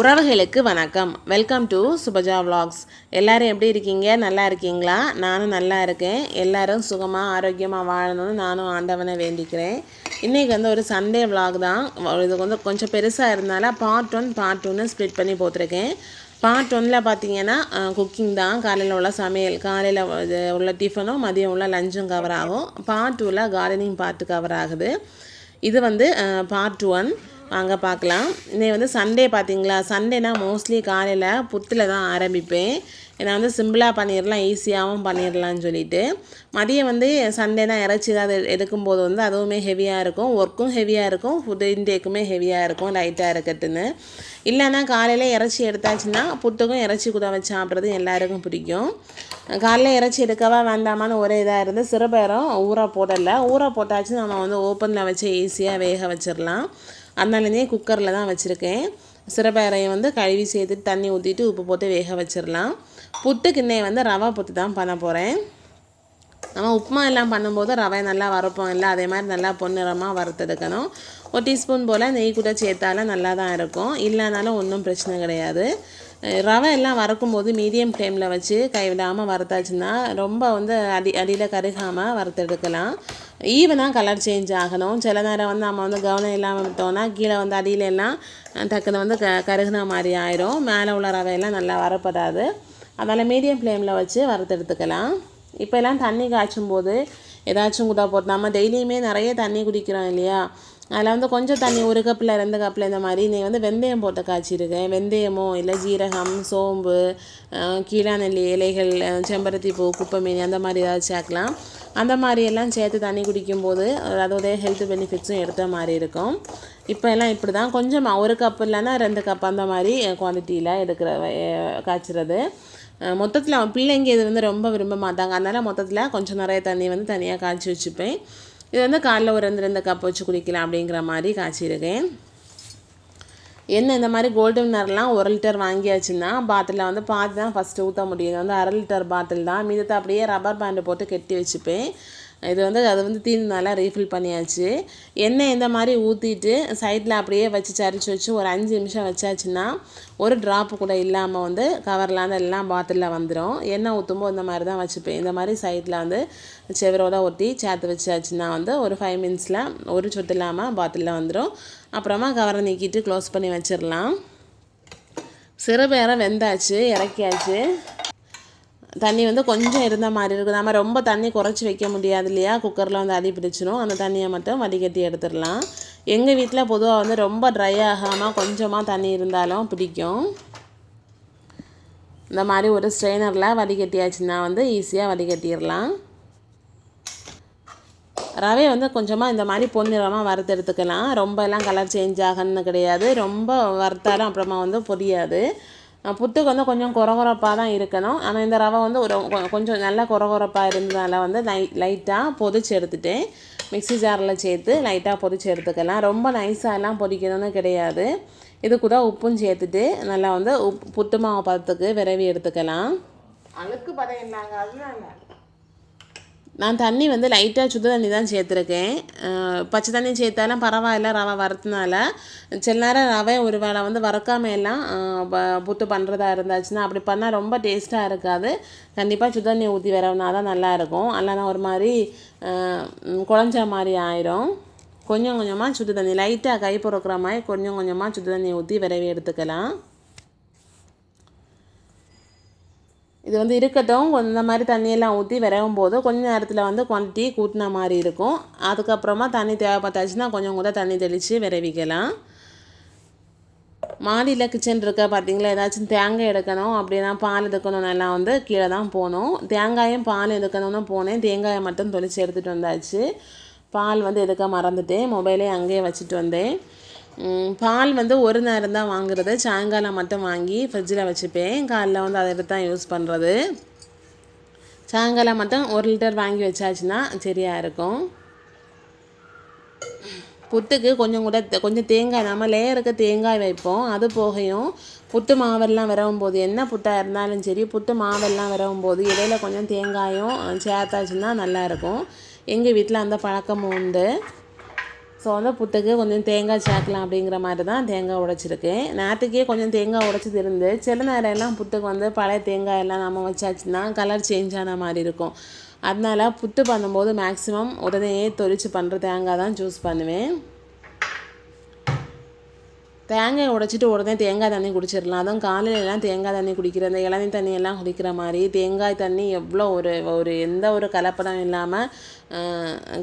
உறவுகளுக்கு வணக்கம். Welcome to Subaja vlogs எல்லோரும் எப்படி இருக்கீங்க? நல்லா இருக்கீங்களா? நானும் நல்லா இருக்கேன். எல்லோரும் சுகமாக ஆரோக்கியமாக வாழணும்னு நானும் ஆண்டவனை வேண்டிக்கிறேன். இன்றைக்கி வந்து ஒரு சண்டே vlog தான். இது வந்து கொஞ்சம் பெருசாக இருந்தால பார்ட் ஒன் பார்ட் டூன்னு ஸ்ப்ளிட் பண்ணி போட்டிருக்கேன். பார்ட் ஒன்னில் பார்த்தீங்கன்னா குக்கிங் தான். காலையில் உள்ள சமையல் காலையில் உள்ள டிஃபனும் மதியம் உள்ள லஞ்சும் கவர் ஆகும். பார்ட் டூவில் கார்டனிங் பார்ட்டு கவர் ஆகுது. இது வந்து பார்ட் ஒன் வாங்க பார்க்கலாம் இன்னை வந்து சண்டே பார்த்தீங்களா சண்டேனா மோஸ்ட்லி காலையில் புத்தில் தான் ஆரம்பிப்பேன். ஏன்னா வந்து சிம்பிளாக பண்ணிடலாம் ஈஸியாகவும் பண்ணிடலாம்னு சொல்லிட்டு. மதியம் வந்து சண்டே தான் இறைச்சி ஏதாவது எடுக்கும்போது வந்து அதுவுமே ஹெவியாக இருக்கும். ஒர்க்கும் ஹெவியாக இருக்கும். ஃபுட் இன்டேக்குமே ஹெவியாக இருக்கும் லைட்டாக இருக்கட்டுன்னு இல்லைன்னா காலையில் இறைச்சி எடுத்தாச்சுன்னா புத்துக்கும் இறைச்சி கூட வச்சு சாப்பிட்றது எல்லாருக்கும் பிடிக்கும். காலையில் இறைச்சி எடுக்கவா வேண்டாமான்னு ஒரே இதாக இருந்து சிறுபேரம் ஊற போடலை. ஊற போட்டாச்சு நம்ம வந்து ஓப்பனில் வச்சு ஈஸியாக வேக வச்சிடலாம் அதனாலேருந்தே குக்கரில் தான் வச்சுருக்கேன். சிறப்பரையை வந்து கழுவி சேர்த்துட்டு தண்ணி ஊற்றிட்டு உப்பு போட்டு வேக வச்சிடலாம் புட்டுக்குன்னே வந்து ரவா புட்டு தான் பண்ண போகிறேன் நம்ம உப்புமா எல்லாம் பண்ணும்போது ரவை நல்லா வறுப்போம் இல்லை? அதே மாதிரி நல்லா பொன்னிறமாக வறுத்தெடுக்கணும். ஒரு டீஸ்பூன் போல் நெய் கூட சேர்த்தாலும் நல்லா தான் இருக்கும். இல்லைனாலும் ஒன்றும் பிரச்சனை கிடையாது. ரவை எல்லாம் வறுக்கும்போது மீடியம் ஃப்ளேமில் வச்சு கைவிடாமல் வறுத்தாச்சுன்னா ரொம்ப வந்து அடி அடியில் கருகாமல் வறுத்தெடுக்கலாம். ஈவனாக கலர் சேஞ்ச் ஆகணும். சில நேரம் வந்து நம்ம வந்து கவனம் இல்லாமல் விட்டோம்னா கீழே வந்து அடியில எல்லாம் டக்குன்னு வந்து க கருகுன மாதிரி ஆயிரும். மேலே உள்ள ரவையெல்லாம் நல்லா வரப்படாது அதனால் மீடியம் ஃப்ளேமில் வச்சு வறுத்தெடுத்துக்கலாம். இப்போ எல்லாம் தண்ணி காய்ச்சும் போது ஏதாச்சும் கூட போட்டு நம்ம டெய்லியுமே நிறைய தண்ணி குடிக்கிறோம் இல்லையா? அதில் வந்து கொஞ்சம் தண்ணி ஒரு கப்பில் ரெண்டு கப்பில் இந்த மாதிரி நீ வந்து வெந்தயம் போட்டு காய்ச்சிருக்கேன் வெந்தயமோ இல்லை ஜீரகம் சோம்பு கீழாநெல்லி இலைகள் செம்பருத்தி பூ குப்பைமீன் அந்த மாதிரி ஏதாவது சேர்க்கலாம். அந்த மாதிரி எல்லாம் சேர்த்து தண்ணி குடிக்கும்போது அதோடைய ஹெல்த் பெனிஃபிட்ஸும் எடுத்த மாதிரி இருக்கும். இப்போ எல்லாம் இப்படி தான் கொஞ்சம் ஒரு கப் இல்லைன்னா ரெண்டு கப் அந்த மாதிரி குவான்டிட்டியில் எடுக்கிற காய்ச்சிறது. மொத்தத்தில் பிள்ளைங்க இது வந்து ரொம்ப விரும்ப மாட்டாங்க. அதனால் மொத்தத்தில் கொஞ்சம் நிறைய தண்ணி வந்து தனியாக காய்ச்சி வச்சுப்பேன். இது வந்து காலைல ஒரு ரெண்டு ரெண்டு கப் வச்சு குடிக்கலாம் அப்படிங்கிற மாதிரி காய்ச்சிருக்கேன். என்ன இந்த மாதிரி கோல்டன் வினர்லாம் ஒரு லிட்டர் வாங்கியாச்சுன்னா பாட்டிலில் வந்து பார்த்து தான் ஃபஸ்ட்டு ஊற்ற முடியும். இது வந்து அரை லிட்டர் பாட்டில் தான். மீதத்தை அப்படியே ரப்பர் பேண்டு போட்டு கெட்டி வச்சுப்பேன். இது வந்து அது வந்து தீர்ந்தனால ரீஃபில் பண்ணியாச்சு. எண்ணெய் இந்த மாதிரி ஊற்றிட்டு சைடில் அப்படியே வச்சு சரிச்சு வச்சு ஒரு அஞ்சு நிமிஷம் வச்சாச்சுன்னா ஒரு ட்ராப்பு கூட இல்லாமல் வந்து கவரில் அந்த எல்லாம் பாட்டிலில் வந்துடும் எண்ணெய் ஊற்றும்போது இந்த மாதிரி தான் வச்சுப்பேன். இந்த மாதிரி சைடில் வந்து செவரோட ஒட்டி சேர்த்து வச்சாச்சுன்னா வந்து ஒரு ஃபைவ் மினிட்ஸில் ஒரு சொட்டு இல்லாமல் பாட்டிலில் வந்துடும் அப்புறமா கவரை நீக்கிட்டு க்ளோஸ் பண்ணி வச்சிடலாம் சிறுபேரை வெந்தாச்சு இறக்கியாச்சு. தண்ணி வந்து கொஞ்சம் இருந்த மாதிரி இருக்குது நம்ம ரொம்ப தண்ணி குறைச்சி வைக்க முடியாது இல்லையா? குக்கரில் வந்து அடி பிடிச்சிடும் அந்த தண்ணியை மட்டும் வடிகட்டி எடுத்துடலாம். எங்கள் வீட்டில் பொதுவாக வந்து ரொம்ப ட்ரை ஆகாமல் கொஞ்சமாக தண்ணி இருந்தாலும் பிடிக்கும். இந்த மாதிரி ஒரு ஸ்ட்ரெயினரில் வடிகட்டியாச்சுன்னா வந்து ஈஸியாக வடிகட்டிடலாம். ரவை வந்து கொஞ்சமாக இந்த மாதிரி பொன்னிறமாக வறுத்து எடுத்துக்கலாம். ரொம்ப எல்லாம் கலர் சேஞ்ச் ஆகணும்னு கிடையாது. ரொம்ப வறுத்தாலும் அப்புறமா வந்து பொரியாது. புட்டுக்கு வந்து கொஞ்சம் குறகுறப்பாக தான் இருக்கணும். ஆனால் இந்த ரவை வந்து ஒரு கொஞ்சம் நல்லா குறகுறப்பாக இருந்ததால் வந்து லை லைட்டாக பொதிச்சு எடுத்துகிட்டு மிக்ஸி ஜாரில் சேர்த்து லைட்டாக பொதிச்சு எடுத்துக்கலாம். ரொம்ப நைஸாகலாம் பொதிக்கணும்னு கிடையாது. இது கூட உப்பும் சேர்த்துட்டு நல்லா வந்து உப் புட்டு மாவு பதத்துக்கு விரவி எடுத்துக்கலாம். அழுக்கு பதம் இல்லைங்க. அதனால நான் தண்ணி வந்து லைட்டாக சுடு தண்ணி தான் சேர்த்துருக்கேன். பச்சை தண்ணி சேர்த்தாலும் பரவாயில்ல ரவை வறுத்தனால. சில நேரம் ரவை ஒரு வேளை வந்து வறுக்காம எல்லாம் புத்து பண்ணுறதா இருந்தாச்சுன்னா அப்படி பண்ணால் ரொம்ப டேஸ்ட்டாக இருக்காது. கண்டிப்பாக சுடு தண்ணி ஊற்றி வரவுனா தான் நல்லாயிருக்கும் இல்லைனா ஒரு மாதிரி குழஞ்ச மாதிரி ஆயிரும். கொஞ்சம் கொஞ்சமாக சுடு தண்ணி லைட்டாக கை பொறுக்கிற மாதிரி கொஞ்சம் கொஞ்சமாக சுடு தண்ணி ஊற்றி விரைவி எடுத்துக்கலாம். இது வந்து இருக்கட்டும் இந்த மாதிரி தண்ணியெல்லாம் ஊற்றி விரவும் போது கொஞ்சம் நேரத்தில் வந்து குவான்டிட்டி கூட்டின மாதிரி இருக்கும். அதுக்கப்புறமா தண்ணி தேவைப்பட்டாச்சுன்னா கொஞ்சம் கூட தண்ணி தெளித்து விரவிக்கலாம். மாடியில் கிச்சன் இருக்க பார்த்தீங்களா ஏதாச்சும் தேங்காய் எடுக்கணும் அப்படின்னா பால் எடுக்கணும்னெல்லாம் வந்து கீழே தான் போகணும். தேங்காயும் பால் எடுக்கணும்னு போனேன். தேங்காயை மட்டும் தொளிச்சு எடுத்துகிட்டு வந்தாச்சு. பால் வந்து எடுக்க மறந்துட்டேன். மொபைலே அங்கேயே வச்சுட்டு வந்தேன். பால் வந்து ஒரு நேரம் தான் வாங்குறது. சாயங்காலம் மட்டும் வாங்கி ஃப்ரிட்ஜில் வச்சுப்பேன். காலைல வந்து அதை எடுத்து தான் யூஸ் பண்ணுறது சாயங்காலம் மட்டும் ஒரு லிட்டர் வாங்கி வச்சாச்சுன்னா சரியாக இருக்கும். புட்டுக்கு கொஞ்சம் கூட கொஞ்சம் தேங்காய் நம்ம லேயருக்கு தேங்காய் வைப்போம். அது போகையும் புட்டு மாவெல்லாம் விரவும் போது என்ன புட்டாக இருந்தாலும் சரி புட்டு மாவெல்லாம் விரவும் போது இடையில கொஞ்சம் தேங்காயும் சேர்த்தாச்சுன்னா நல்லாயிருக்கும் எங்கள் வீட்டில் அந்த பழக்கமும் உண்டு. ஸோ வந்து புட்டுக்கு கொஞ்சம் தேங்காய் சேர்க்கலாம் அப்படிங்கிற மாதிரி தான் தேங்காய் உடைச்சிருக்கேன் நேற்றுக்கே கொஞ்சம் தேங்காய் உடைச்சது இருந்து சில நேரம் எல்லாம் புட்டுக்கு வந்து பழைய தேங்காய் எல்லாம் நம்ம வச்சாச்சுன்னா கலர் சேஞ்ச் ஆன மாதிரி இருக்கும். அதனால் புட்டு பண்ணும்போது மேக்ஸிமம் உடனே தொளிச்சு பண்ணுற தேங்காய் தான் சூஸ் பண்ணுவேன். தேங்காய் உடைச்சிட்டு உடனே தேங்காய் தண்ணி குடிச்சிடலாம். அதுவும் காலையிலலாம் தேங்காய் தண்ணி குடிக்கிற இந்த இளநீ தண்ணி எல்லாம் குடிக்கிற மாதிரி தேங்காய் தண்ணி எவ்வளோ ஒரு ஒரு எந்த ஒரு கலப்படம் இல்லாமல்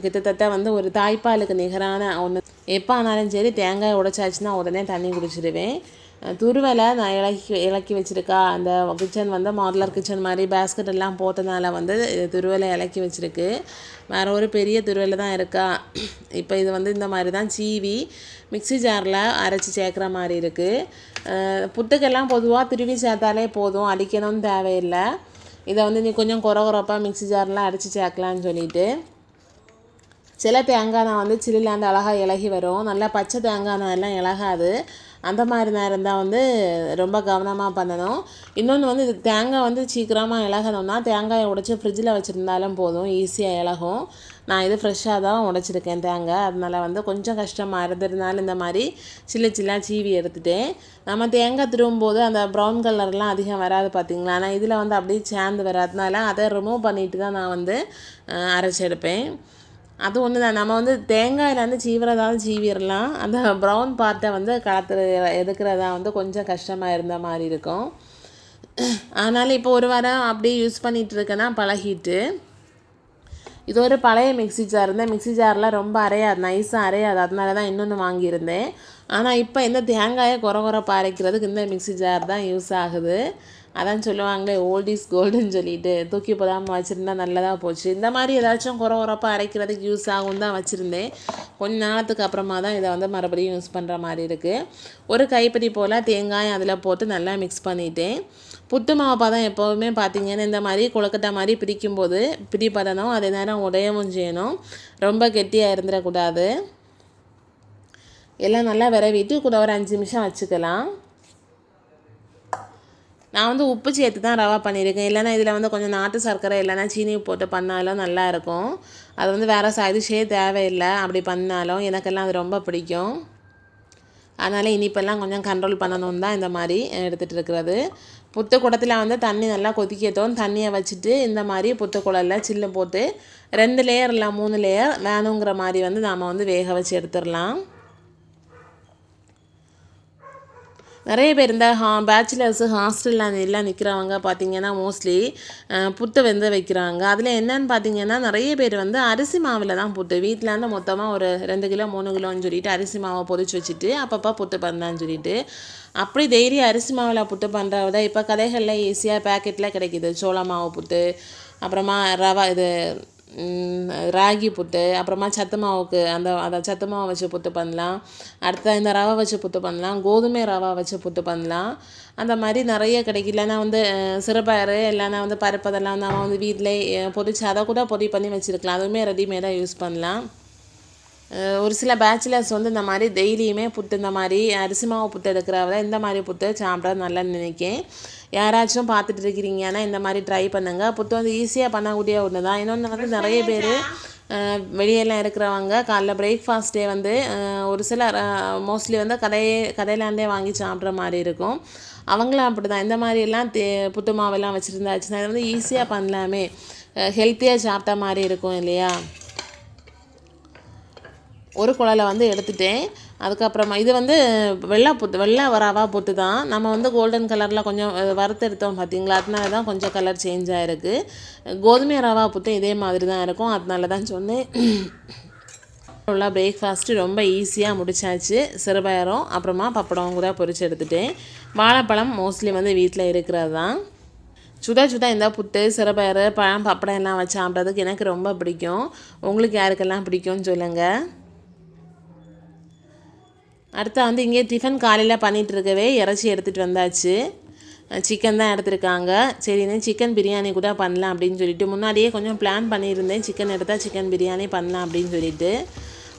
கிட்டத்தட்ட வந்து ஒரு தாய்ப்பாலுக்கு நிகரான ஒன்று எப்போ ஆனாலும் சரி தேங்காய் உடைச்சாச்சுன்னா உடனே தண்ணி குடிச்சிடுவேன். துருவலை நான் இலக்கி இலக்கி வச்சுருக்கா. அந்த கிச்சன் வந்து மாடலர் கிச்சன் மாதிரி பேஸ்கெட் எல்லாம் போட்டனால வந்து துருவலை இலக்கி வச்சுருக்கு. வேறு ஒரு பெரிய துருவலை தான் இருக்கா. இப்போ இது வந்து இந்த மாதிரி தான் சீவி மிக்ஸி ஜாரில் அரைச்சி சேர்க்குற மாதிரி இருக்குது புட்டுக்கெல்லாம் பொதுவாக திருவி சேர்த்தாலே போதும். அடிக்கணும்னு தேவையில்லை. இதை வந்து நீ கொஞ்சம் குறை குறப்பாக மிக்ஸி ஜாரில் அரைச்சி சேர்க்கலான்னு சொல்லிட்டு. சில தேங்காய் நான் வந்து சில்லில் அழகாக இலகி வரும். நல்லா பச்சை தேங்காய் நான் எல்லாம் இலகாது. அந்த மாதிரி நேரம் தான் வந்து ரொம்ப கவனமாக பண்ணணும். இன்னொன்று வந்து இது தேங்காய் வந்து சீக்கிரமாக இழகணும்னா தேங்காயை உடச்சி ஃப்ரிட்ஜில் வச்சுருந்தாலும் போதும் ஈஸியாக இலகும். நான் இது ஃப்ரெஷ்ஷாக தான் உடைச்சிருக்கேன் தேங்காய். அதனால் வந்து கொஞ்சம் கஷ்டமாக இருந்திருந்தாலும் இந்த மாதிரி சில்லு சில்லாக சீவி எடுத்துட்டேன். நம்ம தேங்காய் திரும்பும்போது அந்த ப்ரௌன் கலர்லாம் அதிகம் வராது பார்த்தீங்களா ஆனால் இதில் வந்து அப்படியே சேர்ந்து வராதனால அதை ரிமூவ் பண்ணிட்டு தான் நான் வந்து அரைச்செடுப்பேன் அரைச்சி எடுப்பேன். அது ஒன்று தான் நம்ம வந்து தேங்காயிலேருந்து சீவிரதாவது சீவிடலாம் அந்த ப்ரௌன் பார்ட்டை வந்து களத்துல எடுக்கிறதா வந்து கொஞ்சம் கஷ்டமாக இருந்த மாதிரி இருக்கும். அதனால் இப்போ ஒரு வாரம் அப்படியே யூஸ் பண்ணிகிட்டு இருக்கேன்னா பழகிட்டு. இது ஒரு பழைய மிக்ஸி ஜார். இருந்தேன் மிக்ஸி ஜாரில் ரொம்ப அரையாது. நைஸாக அரையாது. அதனால தான் இன்னொன்று வாங்கியிருந்தேன். ஆனால் இப்போ இந்த தேங்காயை குறை குறைப்பாக அரைக்கிறதுக்கு இந்த மிக்ஸி ஜார் தான் யூஸ் ஆகுது. அதான் சொல்லுவாங்களே ஓல்ட் இஸ் கோல்டுன்னு சொல்லிட்டு தூக்கி போடாமல் வச்சுருந்தா நல்லதாக போச்சு. இந்த மாதிரி ஏதாச்சும் குறை குறைப்பாக அரைக்கிறதுக்கு யூஸ் ஆகும் தான் வச்சுருந்தேன். கொஞ்ச நாளத்துக்கு அப்புறமா தான் இதை வந்து மறுபடியும் யூஸ் பண்ணுற மாதிரி இருக்குது ஒரு கைப்பிடி போல் தேங்காய் அதில் போட்டு நல்லா மிக்ஸ் பண்ணிட்டேன். புட்டு மாவு பதம் எப்போவுமே பார்த்தீங்கன்னா இந்த மாதிரி கொழுக்கட்டை மாதிரி பிரிக்கும்போது பிடிப்படணும் அதே நேரம் உடையவும் செய்யணும். ரொம்ப கெட்டியாக இருந்துடக்கூடாது. எல்லாம் நல்லா விரவிட்டு கூட ஒரு அஞ்சு நிமிஷம் வச்சுக்கலாம். நான் வந்து உப்பு சேர்த்து தான் ரவா பண்ணியிருக்கேன். இல்லைன்னா இதில் வந்து கொஞ்சம் நாட்டு சர்க்கரை இல்லைன்னா சீனி போட்டு பண்ணாலும் நல்லாயிருக்கும் அது வந்து வேறு சைடிஷே தேவையில்லை. அப்படி பண்ணாலும் எனக்கெல்லாம் அது ரொம்ப பிடிக்கும். அதனால் இனிப்பெல்லாம் கொஞ்சம் கண்ட்ரோல் பண்ணணும் தான் இந்த மாதிரி எடுத்துகிட்டு இருக்கிறது. புத்து குடத்தில் வந்து தண்ணி நல்லா கொதிக்கட்டும். தண்ணியை வச்சுட்டு இந்த மாதிரி புத்து குடலில் சில்லு போட்டு ரெண்டு லேயர் இல்லை மூணு லேயர் வேணுங்கிற மாதிரி வந்து நாம் வந்து வேக வச்சு எடுத்துடலாம். நிறைய பேர் இந்த ஹா பேச்சுலர்ஸு ஹாஸ்டலில் எல்லாம் நிற்கிறவங்க பார்த்திங்கன்னா மோஸ்ட்லி புட்டு வெந்து வைக்கிறாங்க. அதில் என்னன்னு பார்த்தீங்கன்னா நிறைய பேர் வந்து அரிசி மாவில் தான் புட்டு. வீட்டில் இருந்து மொத்தமாக ஒரு ரெண்டு கிலோ மூணு கிலோன்னு சொல்லிட்டு அரிசி மாவை பொறிச்சு வச்சுட்டு அப்பப்போ புட்டு பண்ணலான்னு சொல்லிட்டு. அப்படி டெய்லி அரிசி மாவில் புட்டு பண்ணுறத விட இப்போ கடைகளில் ஈஸியாக பேக்கெட்டில் கிடைக்கிது. சோள மாவு புட்டு அப்புறமா ரவா இது ராகி புட்டு அப்புறமா சத்து மாவுக்கு அந்த அந்த சத்து மாவு வச்சு புட்டு பண்ணலாம். அடுத்த இந்த ரவை வச்சு புட்டு பண்ணலாம். கோதுமை ரவா வச்சு புட்டு பண்ணலாம். அந்த மாதிரி நிறைய கிடைக்கும். இல்லைன்னா வந்து சிறுபயறு இல்லைன்னா வந்து பருப்பு அதெல்லாம் நம்ம வந்து வீட்டிலே பொரிச்சு அதை கூட பொடி பண்ணி வச்சுருக்கலாம். அதுவுமே ரெடிமேடாக யூஸ் பண்ணலாம். ஒரு சில பேச்சுலர்ஸ் வந்து இந்த மாதிரி டெய்லியுமே புட்டு இந்த மாதிரி அரிசி மாவு புட்டு எடுக்கிறவரை இந்த மாதிரி புட்டு சாப்பிட நல்லா நினைக்கேன். யாராச்சும் பார்த்துட்டு இருக்கிறீங்கன்னா இந்த மாதிரி ட்ரை பண்ணுங்கள் புட்டு வந்து ஈஸியாக பண்ணக்கூடிய ஒன்று தான். இன்னொன்று வந்து நிறைய பேர் வெளியெல்லாம் இருக்கிறவங்க காலைல பிரேக்ஃபாஸ்ட்டே வந்து ஒரு சிலர் மோஸ்ட்லி வந்து கடையே கடையிலாண்டே வாங்கி சாப்பிட்ற மாதிரி இருக்கும். அவங்களும் அப்படி தான் இந்த மாதிரியெல்லாம் தே புட்டு மாவெல்லாம் வச்சுருந்தாச்சுன்னா இது வந்து ஈஸியாக பண்ணலாமே. ஹெல்த்தியாக சாப்பிட்ட மாதிரி இருக்கும் இல்லையா? ஒரு குழலை வந்து எடுத்துட்டேன். அதுக்கப்புறமா இது வந்து வெள்ளை புத்து வெள்ளை ரவா பொத்து தான் நம்ம வந்து கோல்டன் கலரில் கொஞ்சம் வறுத்து எடுத்தோம் பார்த்தீங்களா அதனால தான் கொஞ்சம் கலர் சேஞ்ச் ஆகிருக்கு கோதுமை ரவா புட்டு இதே மாதிரி தான் இருக்கும். அதனால தான் சொன்னேன் உள்ள பிரேக்ஃபாஸ்ட்டு ரொம்ப ஈஸியாக முடிச்சாச்சு. சிறுபயரும் அப்புறமா பப்படம் கூட பொரிச்சு எடுத்துட்டேன். வாழைப்பழம் மோஸ்ட்லி வந்து வீட்டில் இருக்கிறது தான் சுதா சுதா இந்த புட்டு சிறுபயறு பழம் பப்படம் எல்லாம் வச்சு சாப்பிட்றதுக்கு எனக்கு ரொம்ப பிடிக்கும். உங்களுக்கு யாருக்கெல்லாம் பிடிக்கும்னு சொல்லுங்கள் அடுத்து வந்து இங்கே டிஃபன் காலையில் பண்ணிகிட்டு இருக்கவே இறைச்சி எடுத்துகிட்டு வந்தாச்சு. சிக்கன் தான் எடுத்திருக்காங்க. சரின்னு சிக்கன் பிரியாணி கூட பண்ணலாம் அப்படின்னு சொல்லிட்டு முன்னாடியே கொஞ்சம் பிளான் பண்ணியிருந்தேன். சிக்கன் எடுத்தால் சிக்கன் பிரியாணி பண்ணலாம் அப்படின்னு சொல்லிட்டு.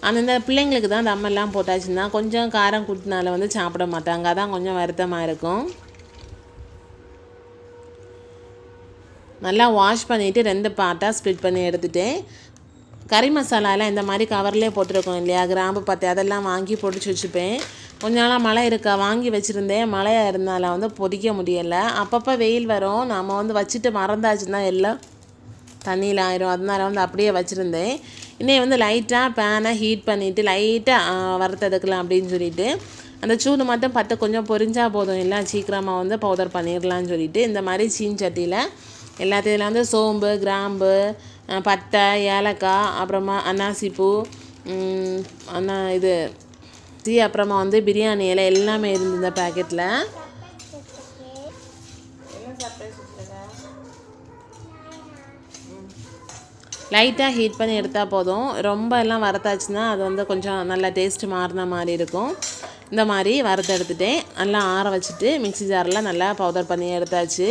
ஆனால் இந்த பிள்ளைங்களுக்கு தான் தம்மெல்லாம் போட்டாச்சுன்னா கொஞ்சம் காரம் கூட்டினால வந்து சாப்பிட மாட்டாங்க. அதான் கொஞ்சம் வருத்தமாக இருக்கும். நல்லா வாஷ் பண்ணிவிட்டு ரெண்டு பார்ட்டாக ஸ்ப்ளிட் பண்ணி எடுத்துட்டேன். கறி மசாலாலாம் இந்த மாதிரி கவர்லேயே போட்டிருக்கோம் இல்லையா? கிராம்பு பத்து அதெல்லாம் வாங்கி பொடிச்சு வச்சுப்பேன். கொஞ்ச நாளாக மழை இருக்கா? வாங்கி வச்சுருந்தேன். மழையாக இருந்தால வந்து பொதிக்க முடியலை. அப்பப்போ வெயில் வரும். நம்ம வந்து வச்சுட்டு மறந்தாச்சுன்னா எல்லாம் தண்ணியில் ஆயிரும். அதனால வந்து அப்படியே வச்சுருந்தேன். இன்னைக்கு வந்து லைட்டாக பேனை ஹீட் பண்ணிவிட்டு லைட்டாக வறுத்தெடுக்கலாம் அப்படின்னு சொல்லிட்டு அந்த சூடு மட்டும் பத்து கொஞ்சம் பொரிஞ்சா போதும். எல்லாம் சீக்கிரமாக வந்து பவுடர் பண்ணிடலாம்னு சொல்லிட்டு இந்த மாதிரி சீன் சட்டியில் எல்லாத்தையும் வந்து சோம்பு கிராம்பு பட்டை ஏலக்காய் அப்புறமா அன்னாசிப்பூ அண்ணா இது டீ அப்புறமா வந்து பிரியாணி இலை எல்லாமே இருந்து இந்த பேக்கெட்டில் லைட்டாக ஹீட் பண்ணி எடுத்தால் போதும். ரொம்ப எல்லாம் வறுத்தாச்சுன்னா அது வந்து கொஞ்சம் நல்லா டேஸ்ட் மாறின மாதிரி இருக்கும். இந்த மாதிரி வறுத்து எடுத்துட்டேன். நல்லா ஆற வச்சுட்டு மிக்ஸி ஜாரில் நல்லா பவுடர் பண்ணி எடுத்தாச்சு.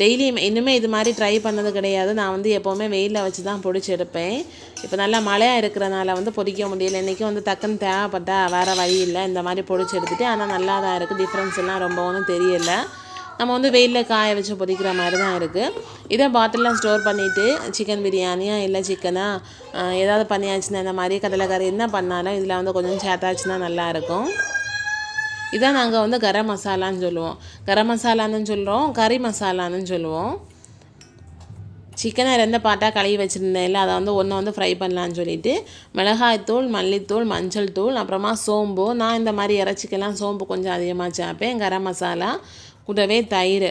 டெய்லியும் இன்னுமே இது மாதிரி ட்ரை பண்ணது கிடையாது. நான் வந்து எப்போவுமே வெயிலில் வச்சு தான் பொடிச்சு எடுப்பேன். இப்போ நல்லா மழையாக இருக்கிறனால வந்து பொடிக்க முடியல. இன்றைக்கும் வந்து டக்குன்னு தேவைப்பட்டா வேறு வழி இல்லை. இந்த மாதிரி பொடிச்சு எடுத்துட்டு ஆனால் நல்லா தான் இருக்குது டிஃப்ரென்ஸ் எல்லாம் ரொம்ப ஒன்றும் தெரியல. நம்ம வந்து வெயிலில் காய வச்சு பொரிக்கிற மாதிரி தான் இருக்குது இதை பாட்டிலில் ஸ்டோர் பண்ணிவிட்டு சிக்கன் பிரியாணியா இல்லை சிக்கனாக ஏதாவது பண்ணியாச்சுன்னா இந்த மாதிரி கடலைக்கறி என்ன பண்ணாலும் இதில் வந்து கொஞ்சம் சேர்த்தாச்சுன்னா நல்லாயிருக்கும் இதான் நாங்கள் வந்து கரம் மசாலான்னு சொல்லுவோம். கரம் மசாலான்னு சொல்கிறோம் கறி மசாலான்னு சொல்லுவோம். சிக்கனை ரெண்டு பாட்டாக கழுவி வச்சுருந்தேன் இல்லை அதை வந்து ஒன்று வந்து ஃப்ரை பண்ணலான்னு சொல்லிட்டு மிளகாய்த்தூள் மல்லித்தூள் மஞ்சள் தூள் அப்புறமா சோம்பு. நான் இந்த மாதிரி இறைச்சிக்கெல்லாம் சோம்பு கொஞ்சம் அதிகமாக சேர்ப்பேன் கரம் மசாலா கூடவே தயிர்.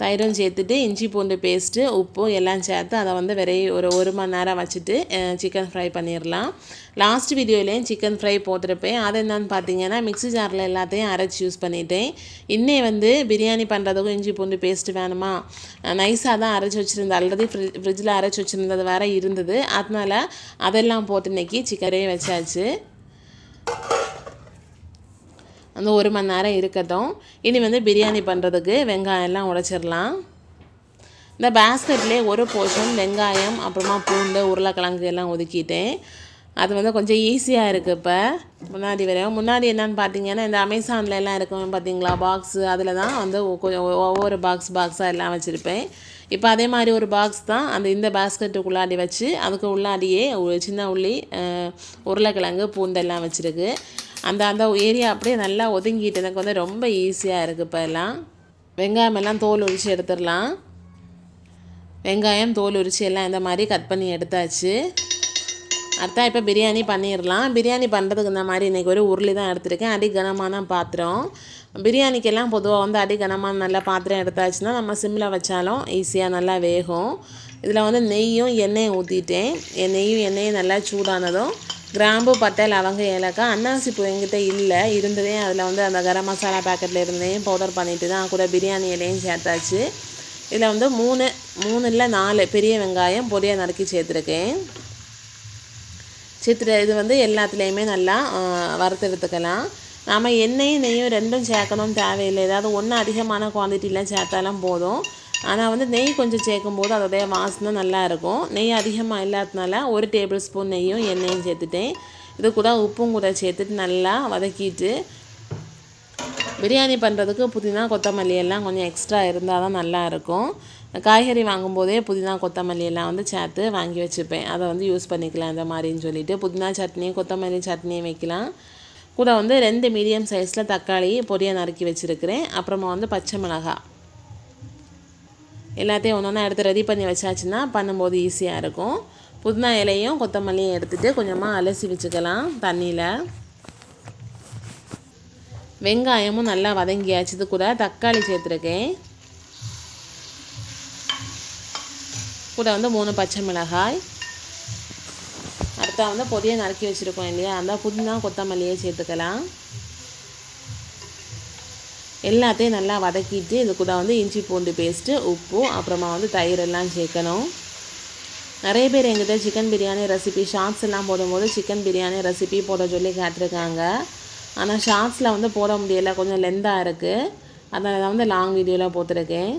தயிரும் சேர்த்துட்டு இஞ்சி பூண்டு பேஸ்ட்டு உப்பு எல்லாம் சேர்த்து அதை வந்து விரைய ஒரு ஒரு மணி நேரம் வச்சுட்டு சிக்கன் ஃப்ரை பண்ணிடலாம் லாஸ்ட் வீடியோலேயும் சிக்கன் ஃப்ரை போட்டிருப்பேன். அது என்னன்னு பார்த்தீங்கன்னா மிக்ஸி ஜாரில் எல்லாத்தையும் அரைச்சி யூஸ் பண்ணிட்டேன். இன்னே வந்து பிரியாணி பண்ணுறதுக்கும் இஞ்சி பூண்டு பேஸ்ட்டு வேணுமா? நைஸாக தான் அரைச்சி வச்சுருந்தேன். ஆல்ரெடி ஃப்ரி ஃப்ரிட்ஜில் அரைச்சி வச்சுருந்தது வேறு இருந்தது. அதனால அதெல்லாம் போட்டு இன்னைக்கு சிக்கனே வச்சாச்சு. அந்த ஒரு மணி நேரம் இருக்கட்டும். இனி வந்து பிரியாணி பண்ணுறதுக்கு வெங்காயம் எல்லாம் உடைச்சிடலாம். இந்த பேஸ்கெட்லேயே ஒரு போர்ஷன் வெங்காயம் அப்புறமா பூண்டு உருளைக்கிழங்கு எல்லாம் ஒதுக்கிட்டேன். அது வந்து கொஞ்சம் ஈஸியாக இருக்குது இப்போ. முன்னாடி வரையும் முன்னாடி என்னன்னு பார்த்தீங்கன்னா இந்த அமேசான்ல எல்லாம் இருக்கும் பார்த்தீங்களா பாக்ஸு அதில் தான் வந்து கொஞ்சம் ஒவ்வொரு பாக்ஸ் பாக்ஸாக எல்லாம் வச்சுருப்பேன். இப்போ அதே மாதிரி ஒரு பாக்ஸ் தான் அந்த இந்த பேஸ்கெட்டுக்குள்ளாடி வச்சு அதுக்கு உள்ளாடியே ஒரு சின்ன உள்ளி அஹ், உருளைக்கிழங்கு பூண்டெல்லாம் வச்சுருக்கு. அந்த அந்த ஏரியா அப்படியே நல்லா ஒதுங்கிட்டு எனக்கு வந்து ரொம்ப ஈஸியாக இருக்குது இப்போ எல்லாம். வெங்காயம் எல்லாம் தோல் உரித்து எடுத்துடலாம். வெங்காயம் தோல் உரித்து எல்லாம் இந்த மாதிரி கட் பண்ணி எடுத்தாச்சு. அடுத்தா இப்போ பிரியாணி பண்ணிடலாம். பிரியாணி பண்ணுறதுக்கு இந்த மாதிரி இன்றைக்கி ஒரு உருளி தான் எடுத்திருக்கேன். அடி கனமான பாத்திரம். பிரியாணிக்கெல்லாம் பொதுவாக வந்து அடி கனமான நல்ல பாத்திரம் எடுத்தாச்சுன்னா நம்ம சிம்மில் வச்சாலும் ஈஸியாக நல்லா வேகும். இதில் வந்து நெய்யும் எண்ணெயும் ஊற்றிட்டேன் என் நெய்யும் எண்ணெயும் நல்லா சூடானதும் கிராம்பு பட்டை லவங்க ஏலக்காய் அன்னாசி பூ எங்கிட்ட இல்லை. இருந்ததே அதில் வந்து அந்த கரம் மசாலா பேக்கெட்டில் இருந்தையும் பவுடர் பண்ணிவிட்டு தான் கூட பிரியாணி இலையும் சேர்த்தாச்சு. இதில் வந்து மூணு மூணு இல்லை நாலு பெரிய வெங்காயம் பொடியாக நறுக்கி சேர்த்துருக்கேன். சித்திரை இது வந்து எல்லாத்துலேயுமே நல்லா வறுத்தெடுத்துக்கலாம் நாம் எண்ணெயும் நெய்யும் ரெண்டும் சேர்க்கணும் தேவையில்லை. ஏதாவது ஒன்று அதிகமான குவான்டிட்டியில் சேர்த்தாலும் போதும். ஆனால் வந்து நெய் கொஞ்சம் சேர்க்கும்போது அதோடைய வாசனை நல்லாயிருக்கும் நெய் அதிகமாக இல்லாததுனால ஒரு டேபிள் ஸ்பூன் நெய்யும் எண்ணெயும் சேர்த்துட்டேன். இது கூட உப்பும் கூட சேர்த்துட்டு நல்லா வதக்கிட்டு பிரியாணி பண்ணுறதுக்கு புதினா கொத்தமல்லி எல்லாம் கொஞ்சம் எக்ஸ்ட்ரா இருந்தால் தான் நல்லாயிருக்கும் காய்கறி வாங்கும்போதே புதினா கொத்தமல்லி எல்லாம் வந்து சேர்த்து வாங்கி வச்சுப்பேன். அதை வந்து யூஸ் பண்ணிக்கலாம் இந்த மாதிரின்னு சொல்லிவிட்டு புதினா சட்னி கொத்தமல்லி சட்னியும் வைக்கலாம். கூட வந்து ரெண்டு மீடியம் சைஸில் தக்காளி பொடியை நறுக்கி வச்சுருக்கிறேன். அப்புறமா வந்து பச்சை மிளகாய். எல்லாத்தையும் ஒன்று ஒன்றா எடுத்து ரெடி பண்ணி வச்சாச்சுன்னா பண்ணும்போது ஈஸியாக இருக்கும். புதினா இலையும் கொத்தமல்லியும் எடுத்துகிட்டு கொஞ்சமாக அலசி வச்சுக்கலாம் தண்ணியில். வெங்காயமும் நல்லா வதங்கியாச்சு. இது கூட தக்காளி சேர்த்துருக்கேன். கூட வந்து மூணு பச்சை மிளகாய். அடுத்தா வந்து பொதியை நறுக்கி வச்சுருக்கோம் இல்லையா? அந்த புதினா கொத்தமல்லியை சேர்த்துக்கலாம். எல்லாத்தையும் நல்லா வதக்கிட்டு இது கூட வந்து இஞ்சி பூண்டு பேஸ்ட்டு உப்பு அப்புறமா வந்து தயிர் எல்லாம் சேர்க்கணும். நிறைய பேர் எங்கிட்ட சிக்கன் பிரியாணி ரெசிபி ஷார்ட்ஸ் எல்லாம் போடும்போது சிக்கன் பிரியாணி ரெசிபி போட சொல்லி கேட்டிருக்காங்க. ஆனால் ஷார்ட்ஸில் வந்து போட முடியலை கொஞ்சம் லென்த்தாக இருக்குது அதனால தான் வந்து லாங் வீடியோவில் போட்டிருக்கேன்.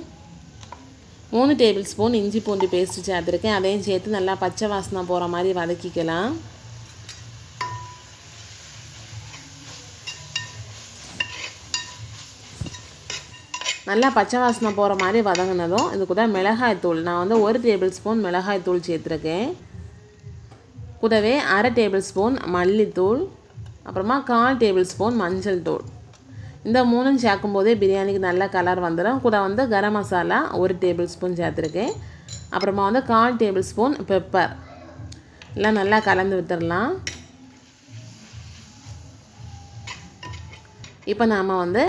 மூணு டேபிள் ஸ்பூன் இஞ்சி பூண்டு பேஸ்ட்டு சேர்த்துருக்கேன். அதையும் சேர்த்து நல்லா பச்சை வாசனை போகிற மாதிரி வதக்கிக்கலாம். நல்லா பச்சை வாசனை போகிற மாதிரி வதங்கினதும் இது கூட மிளகாய் தூள். நான் வந்து ஒரு டேபிள் ஸ்பூன் மிளகாய் தூள் சேர்த்துருக்கேன். கூடவே அரை டேபிள் ஸ்பூன் மல்லித்தூள் அப்புறமா கால் டேபிள் ஸ்பூன் மஞ்சள் தூள். இந்த மூணும் சேர்க்கும் போதே பிரியாணிக்கு நல்ல கலர் வந்துடும் கூட வந்து கரம் மசாலா ஒரு டேபிள் ஸ்பூன் சேர்த்துருக்கேன். அப்புறமா வந்து கால் டேபிள் ஸ்பூன் பெப்பர் எல்லாம் நல்லா கலந்து விட்டுடலாம் இப்போ நாம் வந்து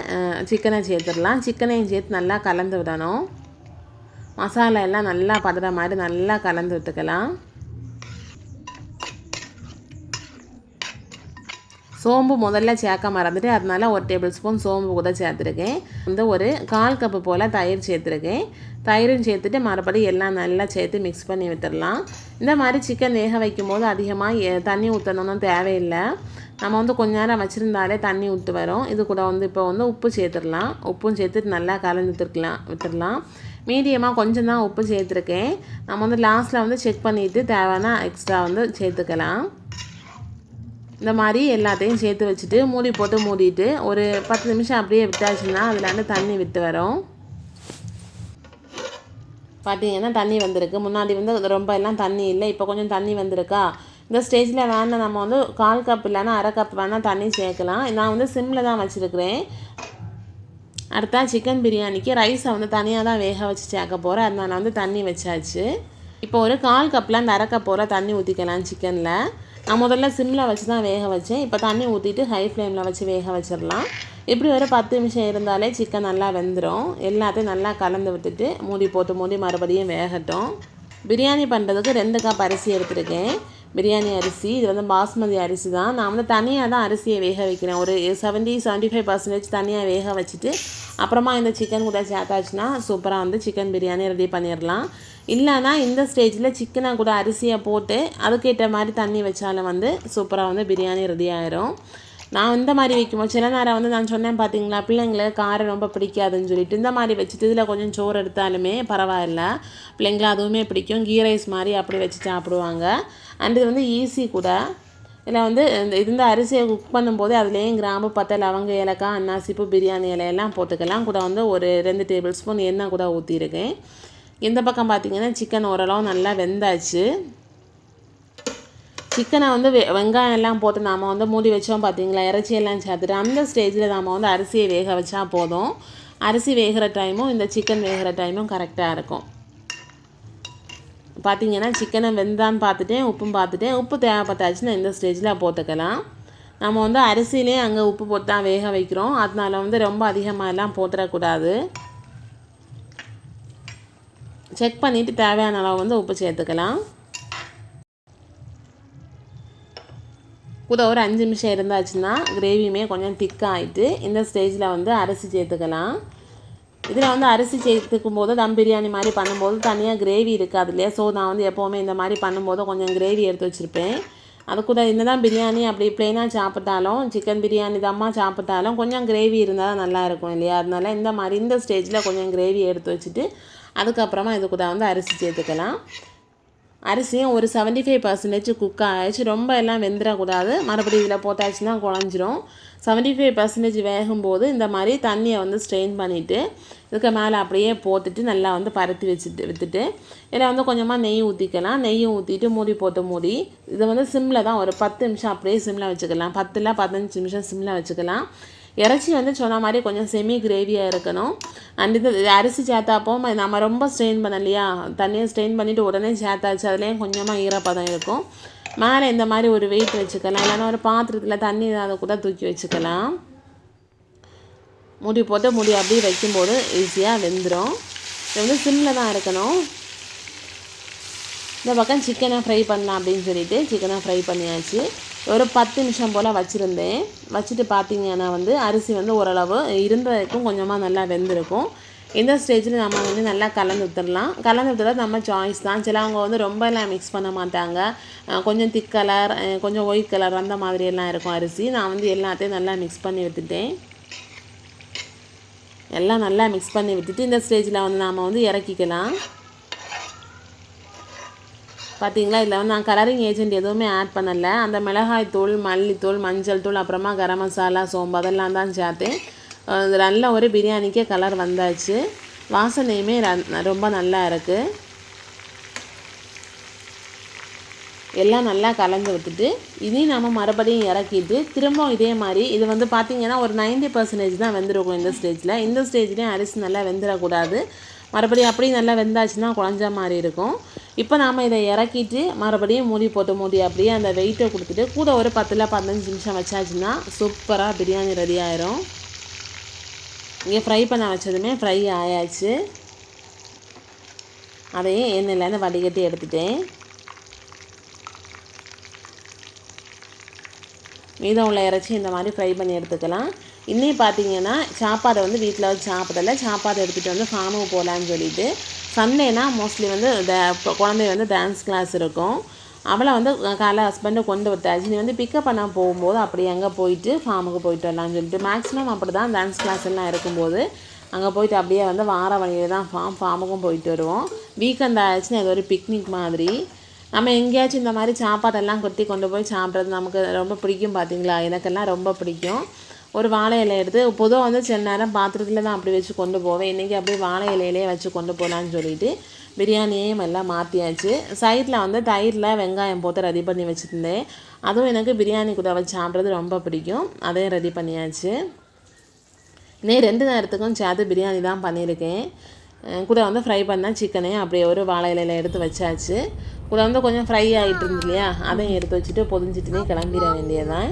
சிக்கனை சேர்த்துடலாம். சிக்கனையும் சேர்த்து நல்லா கலந்து விடணும். மசாலா எல்லாம் நல்லா படுற மாதிரி நல்லா கலந்து விட்டுக்கலாம். சோம்பு முதல்ல சேர்க்க மறந்துட்டு அதனால ஒரு டேபிள் ஸ்பூன் சோம்பு கூட சேர்த்துருக்கேன். வந்து ஒரு கால் கப்பு போல் தயிர் சேர்த்துருக்கேன். தயிரும் சேர்த்துட்டு மறுபடியும் எல்லாம் நல்லா சேர்த்து மிக்ஸ் பண்ணி விட்டுடலாம். இந்த மாதிரி சிக்கன் வேக வைக்கும் போது அதிகமாக தண்ணி ஊற்றணும்னு தேவையில்லை. நம்ம வந்து கொஞ்ச நேரம் வச்சுருந்தாலே தண்ணி விட்டு வரும். இது கூட வந்து இப்போ வந்து உப்பு சேர்த்துடலாம். உப்பும் சேர்த்துட்டு நல்லா கலந்து விட்டுருக்கலாம் விட்டுடலாம். மீடியமாக கொஞ்சம் தான் உப்பு சேர்த்துருக்கேன். நம்ம வந்து லாஸ்ட்டில் வந்து செக் பண்ணிவிட்டு தேவைன்னா எக்ஸ்ட்ரா வந்து சேர்த்துக்கலாம். இந்த மாதிரி எல்லாத்தையும் சேர்த்து வச்சுட்டு மூடி போட்டு மூடிட்டு ஒரு பத்து நிமிஷம் அப்படியே விட்டாச்சுன்னா அதில் வந்து தண்ணி விட்டு வரும். பார்த்தீங்கன்னா தண்ணி வந்திருக்கு. முன்னாடி வந்து ரொம்ப எல்லாம் தண்ணி இல்லை இப்போ கொஞ்சம் தண்ணி வந்திருக்கா? இந்த ஸ்டேஜில் வேணால் நம்ம வந்து கால் கப் இல்லைன்னா அரை கப் வேணால் தண்ணி சேர்க்கலாம். நான் வந்து சிம்மில் தான் வச்சுருக்கிறேன். அடுத்தா சிக்கன் பிரியாணிக்கு ரைஸை வந்து தனியாக தான் வேக வச்சு சேர்க்க போகிறேன் அதனால் வந்து தண்ணி வச்சாச்சு. இப்போ ஒரு கால் கப்பில் அந்த அரை கப் போகிற தண்ணி ஊற்றிக்கலாம் சிக்கனில் நான் முதல்ல சிம்மில் வச்சு தான் வேக வச்சேன். இப்போ தண்ணி ஊற்றிட்டு ஹை ஃப்ளேமில் வச்சு வேக வச்சிடலாம். இப்படி ஒரு பத்து நிமிஷம் இருந்தாலே சிக்கன் நல்லா வெந்துடும் எல்லாத்தையும் நல்லா கலந்து விட்டுட்டு மூடி போட்டு மூடி மறுபடியும் வேகட்டும். பிரியாணி பண்ணுறதுக்கு ரெண்டு கப் அரிசி எடுத்துருக்கேன். பிரியாணி அரிசி இது வந்து பாஸ்மதி அரிசி தான் நான் வந்து தனியாக தான் அரிசியை வேக வைக்கிறேன். ஒரு செவன்ட்டி செவன்ட்டி ஃபைவ் பர்சன்டேஜ் தனியாக வேக வச்சுட்டு அப்புறமா இந்த சிக்கன் கூட சேர்த்தாச்சுன்னா சூப்பராக வந்து சிக்கன் பிரியாணி ரெடி பண்ணிடலாம். இல்லைனா இந்த ஸ்டேஜில் சிக்கனை கூட அரிசியை போட்டு அதுக்கேற்ற மாதிரி தண்ணி வச்சாலும் வந்து சூப்பராக வந்து பிரியாணி ரெடி ஆயிரும். நான் இந்த மாதிரி வைக்கும்போது சில நேரம் வந்து நான் சொன்னேன் பார்த்தீங்களா பிள்ளைங்களுக்கு காரம் ரொம்ப பிடிக்காதுன்னு சொல்லிட்டு இந்த மாதிரி வச்சுட்டு இதில் கொஞ்சம் சோறு எடுத்தாலுமே பரவாயில்ல. பிள்ளைங்களை அதுவுமே பிடிக்கும். கீ ரைஸ் மாதிரி அப்படி வச்சு சாப்பிடுவாங்க. அண்ட் இது வந்து ஈஸி கூட. இதில் வந்து இந்த இந்த அரிசியை குக் பண்ணும்போது அதுலேயும் கிராம்பு பட்டை லவங்க ஏலக்காய் அன்னாசிப்பு பிரியாணி இலையெல்லாம் போட்டுக்கலாம். கூட வந்து ஒரு ரெண்டு டேபிள் ஸ்பூன் எண்ணெய் கூட ஊற்றிருக்கேன் இந்த பக்கம் பார்த்திங்கன்னா சிக்கன் ஓரளவு நல்லா வெந்தாச்சு. சிக்கனை வந்து வெ வெங்காயம் எல்லாம் போட்டு நாம் வந்து மூடி வச்சோம் பார்த்தீங்களா இறைச்சியெல்லாம் சேர்த்துட்டு அந்த ஸ்டேஜில் நாம் வந்து அரிசியை வேக வச்சா போதும். அரிசி வேகிற டைமும் இந்த சிக்கன் வேகிற டைமும் கரெக்டாக இருக்கும். பார்த்தீங்கன்னா சிக்கனை வெந்தான்னு பார்த்துட்டேன் உப்பும் பார்த்துட்டேன் உப்பு தேவைப்பட்டாச்சுன்னா இந்த ஸ்டேஜில் போட்டுக்கலாம். நம்ம வந்து அரிசியிலே அங்கே உப்பு போட்டு தான் வேக வைக்கிறோம். அதனால வந்து ரொம்ப அதிகமாக எல்லாம் போட்டுறக்கூடாது செக் பண்ணிவிட்டு தேவையான அளவு வந்து உப்பு சேர்த்துக்கலாம். கூட ஒரு அஞ்சு நிமிஷம் இருந்தாச்சுன்னா கிரேவியுமே கொஞ்சம் திக்காகிட்டு இந்த ஸ்டேஜில் வந்து அரிசி சேர்த்துக்கலாம். இதில் வந்து அரிசி சேர்த்துக்கும் போது தம் பிரியாணி மாதிரி பண்ணும்போது தனியாக கிரேவி இருக்காது இல்லையா? ஸோ நான் வந்து எப்போவுமே இந்த மாதிரி பண்ணும்போது கொஞ்சம் கிரேவி எடுத்து வச்சுருப்பேன். அது கூட இந்த தான் பிரியாணி அப்படி பிளெயினாக சாப்பிட்டாலும் சிக்கன் பிரியாணி தம்மா சாப்பிட்டாலும் கொஞ்சம் கிரேவி இருந்தால் தான் நல்லா இருக்கும் இல்லையா? அதனால இந்த மாதிரி இந்த ஸ்டேஜில் கொஞ்சம் கிரேவி எடுத்து வச்சுட்டு அதுக்கப்புறமா இது கூட வந்து அரிசி சேர்த்துக்கலாம். அரிசியும் ஒரு செவன்ட்டி ஃபைவ் பர்சன்டேஜ் குக் ஆகிடுச்சு ரொம்ப எல்லாம் வெந்துடக்கூடாது மறுபடியும் இதில் போட்டாச்சுன்னா குழஞ்சிரும். செவன்ட்டி ஃபைவ் பர்சன்டேஜ் வேகும்போது இந்த மாதிரி தண்ணியை வந்து ஸ்ட்ரெயின் பண்ணிவிட்டு இதுக்கு மேலே அப்படியே போட்டுட்டு நல்லா வந்து பருத்தி வச்சுட்டு விற்றுட்டு இதில் வந்து கொஞ்சமாக நெய் ஊற்றிக்கலாம் நெய்யும் ஊற்றிட்டு மூடி போட்டு மூடி இதை வந்து சிம்மில் தான் ஒரு பத்து நிமிஷம் அப்படியே சிம்மில் வச்சுக்கலாம். பத்தில் பதினஞ்சு நிமிஷம் சிம்மில் வச்சுக்கலாம். இறைச்சி வந்து சொன்ன மாதிரி கொஞ்சம் செமி கிரேவியாக இருக்கணும். அண்ட் இது அரிசி சேர்த்தாப்போ நம்ம ரொம்ப ஸ்ட்ரெயின் பண்ணலையா தண்ணியை ஸ்ட்ரெயின் பண்ணிவிட்டு உடனே சேர்த்தாச்சு. அதுலேயும் கொஞ்சமாக ஈரப்பதம் இருக்கும். மேலே இந்த மாதிரி ஒரு வெயிட் வச்சுக்கலாம். இல்லைன்னா ஒரு பாத்திரத்தில் தண்ணி அதை கூட தூக்கி வச்சுக்கலாம். முடி போட்டு முடி அப்படியே வைக்கும்போது ஈஸியாக வெந்துடும் இது வந்து சிம்மில் தான் இருக்கணும். இந்த பக்கம் சிக்கனை ஃப்ரை பண்ணலாம் அப்படின்னு சொல்லிட்டு சிக்கனை ஃப்ரை பண்ணியாச்சு. ஒரு பத்து நிமிஷம் போல் வச்சுருந்தேன். வச்சுட்டு பார்த்தீங்கன்னா வந்து அரிசி வந்து ஓரளவு இருந்ததுக்கும் கொஞ்சமாக நல்லா வெந்திருக்கும். இந்த ஸ்டேஜில் நம்ம வந்து நல்லா கலந்து விட்டுடலாம் கலந்து விட்டுறது நம்ம சாய்ஸ் தான். சிலவங்க வந்து ரொம்ப எல்லாம் மிக்ஸ் பண்ண மாட்டாங்க. கொஞ்சம் திக் கலர் கொஞ்சம் ஒயிட் கலர் அந்த மாதிரி எல்லாம் இருக்கும் அரிசி. நான் வந்து எல்லாத்தையும் நல்லா மிக்ஸ் பண்ணி விட்டுட்டேன். எல்லாம் நல்லா மிக்ஸ் பண்ணி விட்டுட்டு இந்த ஸ்டேஜில் வந்து நாம் வந்து இறக்கிக்கலாம். பார்த்தீங்களா இதில் வந்து நான் கலரிங் ஏஜென்ட் எதுவுமே ஆட் பண்ணலை. அந்த மிளகாய் தூள் மல்லித்தூள் மஞ்சள் தூள் அப்புறமா கரம் மசாலா சோம்பு அதெல்லாம் தான் சேர்த்தேன். நல்ல ஒரு பிரியாணிக்கே கலர் வந்தாச்சு. வாசனையுமே ரொம்ப நல்லா இருக்குது எல்லாம் நல்லா கலந்து விட்டுட்டு இனி நம்ம மறுபடியும் இறக்கிட்டு திரும்பவும் இதே மாதிரி இது வந்து பார்த்திங்கன்னா ஒரு 90% பர்சன்டேஜ் தான் வெந்திருக்கும் இந்த ஸ்டேஜில் இந்த ஸ்டேஜ்லேயும் அரிசி நல்லா வெந்துடக்கூடாது. மறுபடியும் அப்படியே நல்லா வெந்தாச்சுன்னா குழஞ்ச மாதிரி இருக்கும். இப்போ நாம் இதை இறக்கிட்டு மறுபடியும் மூடி போட்டு மூடி அப்படியே அந்த வெயிட்டை கொடுத்துட்டு கூட ஒரு பத்தில் பதினஞ்சு நிமிஷம் வச்சாச்சுன்னா சூப்பராக பிரியாணி ரெடி ஆயிரும். இங்கே ஃப்ரை பண்ண வச்சதுமே ஃப்ரை ஆயாச்சு. அதையும் எண்ணெயிலேருந்து வடிகட்டி எடுத்துட்டேன். மீதம் உள்ள இறைச்சி இந்த மாதிரி ஃப்ரை பண்ணி எடுத்துக்கலாம். இன்னும் பார்த்தீங்கன்னா சாப்பாடு வந்து வீட்டில் வச்சு சாப்பிடல. சாப்பாடு எடுத்துகிட்டு வந்து ஃபார்முக்கு போகலான்னு சொல்லிட்டு சண்டேனா மோஸ்ட்லி வந்து ட- இப்போ குழந்தை வந்து டான்ஸ் கிளாஸ் இருக்கும். அவளை வந்து காலை ஹஸ்பண்டை கொண்டு விட்டாச்சு. நீ வந்து பிக்கப் பண்ண போகும்போது அப்படி அங்கே போயிட்டு ஃபார்முக்கு போயிட்டு வரலாம்னு சொல்லிட்டு மேக்ஸிமம் அப்படி தான் டான்ஸ் கிளாஸ் எல்லாம் இருக்கும்போது அங்கே போயிட்டு அப்படியே வந்து வார வழியில் தான் ஃபார்ம் ஃபார்முக்கும் போயிட்டு வருவோம். வீக்கெண்ட் ஆயிடுச்சுன்னா அது ஒரு பிக்னிக் மாதிரி. நம்ம எங்கேயாச்சும் இந்த மாதிரி சாப்பாடெல்லாம் கொட்டி கொண்டு போய் சாப்பிட்றது நமக்கு ரொம்ப பிடிக்கும் பார்த்தீங்களா எனக்கெல்லாம் ரொம்ப பிடிக்கும். ஒரு வாழை இலை எடுத்து பொதுவாக வந்து சில நேரம் பாத்திரத்தில் தான் அப்படி வச்சு கொண்டு போவேன். இன்றைக்கி அப்படியே வாழை இலையிலே வச்சு கொண்டு போகலான்னு சொல்லிட்டு பிரியாணியையும் எல்லாம் மாற்றியாச்சு சைடில் வந்து தயிரில் வெங்காயம் போட்டு ரெடி பண்ணி வச்சுருந்தேன். அதுவும் எனக்கு பிரியாணி கூட வச்சு சாப்பிட்றது ரொம்ப பிடிக்கும். அதையும் ரெடி பண்ணியாச்சு. இன்னும் ரெண்டு நேரத்துக்கும் சேர்த்து பிரியாணி தான் பண்ணியிருக்கேன். கூட வந்து ஃப்ரை பண்ணால் சிக்கனையும் அப்படியே ஒரு வாழை இலையில எடுத்து வச்சாச்சு. கூட வந்து கொஞ்சம் ஃப்ரை ஆகிட்டு இருந்து இல்லையா? அதையும் எடுத்து வச்சுட்டு பொதிஞ்சிட்டுனே கிளம்பிட வேண்டியதான்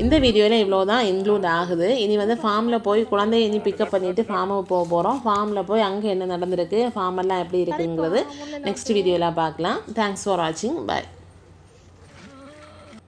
இந்த வீடியோவில் இவ்வளோ தான் இன்க்ளூட் ஆகுது. இனி வந்து ஃபார்மில் போய் குழந்தைய இனி பிக்கப் பண்ணிவிட்டு ஃபார்முக்கு போக போகிறோம் ஃபார்மில் போய் அங்கே என்ன நடந்திருக்கு? ஃபார்மெல்லாம் எப்படி இருக்குங்கிறது நெக்ஸ்ட் வீடியோவில் பார்க்கலாம். தேங்க்ஸ் ஃபார் வாட்சிங் பாய்